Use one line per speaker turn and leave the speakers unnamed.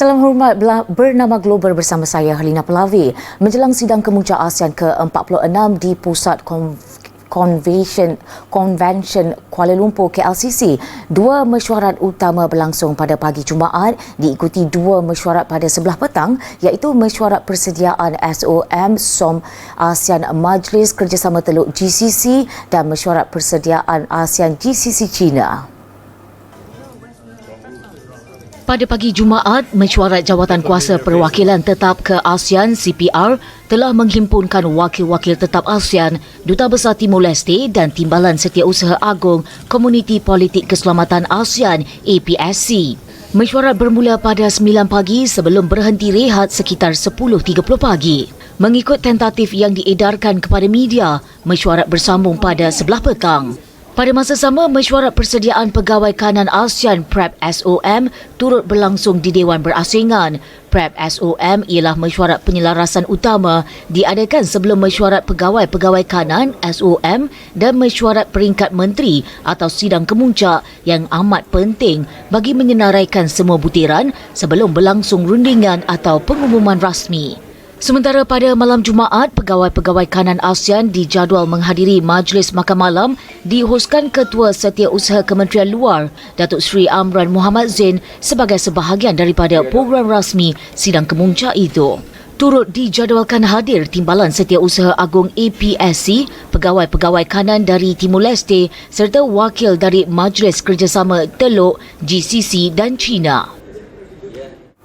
Salam hormat bernama Global bersama saya Helena Pelavi. Menjelang sidang kemuncak ASEAN ke-46 di Pusat Convention Convention Kuala Lumpur KLCC, dua mesyuarat utama berlangsung pada pagi Jumaat diikuti dua mesyuarat pada sebelah petang iaitu mesyuarat persediaan SOM SOM ASEAN Majlis Kerjasama Teluk GCC dan mesyuarat persediaan ASEAN GCC China. Pada pagi Jumaat, mesyuarat jawatan kuasa perwakilan tetap ke ASEAN CPR telah menghimpunkan wakil-wakil tetap ASEAN, Duta Besar Timur Leste dan Timbalan Setiausaha Agong Komuniti Politik Keselamatan ASEAN APSC. Mesyuarat bermula pada 9 pagi sebelum berhenti rehat sekitar 10.30 pagi. Mengikut tentatif yang diedarkan kepada media, mesyuarat bersambung pada sebelah petang. Pada masa sama, mesyuarat persediaan pegawai kanan ASEAN PrEP SOM turut berlangsung di Dewan Berasingan. PrEP SOM ialah mesyuarat penyelarasan utama diadakan sebelum mesyuarat pegawai-pegawai kanan SOM dan mesyuarat peringkat menteri atau sidang kemuncak yang amat penting bagi menyenaraikan semua butiran sebelum berlangsung rundingan atau pengumuman rasmi. Sementara pada malam Jumaat, pegawai-pegawai kanan ASEAN dijadual menghadiri Majlis Makan Malam dihoskan Ketua Setiausaha Kementerian Luar, Datuk Seri Amran Muhammad Zain sebagai sebahagian daripada program rasmi sidang kemuncak itu. Turut dijadualkan hadir Timbalan Setiausaha Agung APSC, pegawai-pegawai kanan dari Timur Leste serta wakil dari Majlis Kerjasama Teluk, GCC dan China.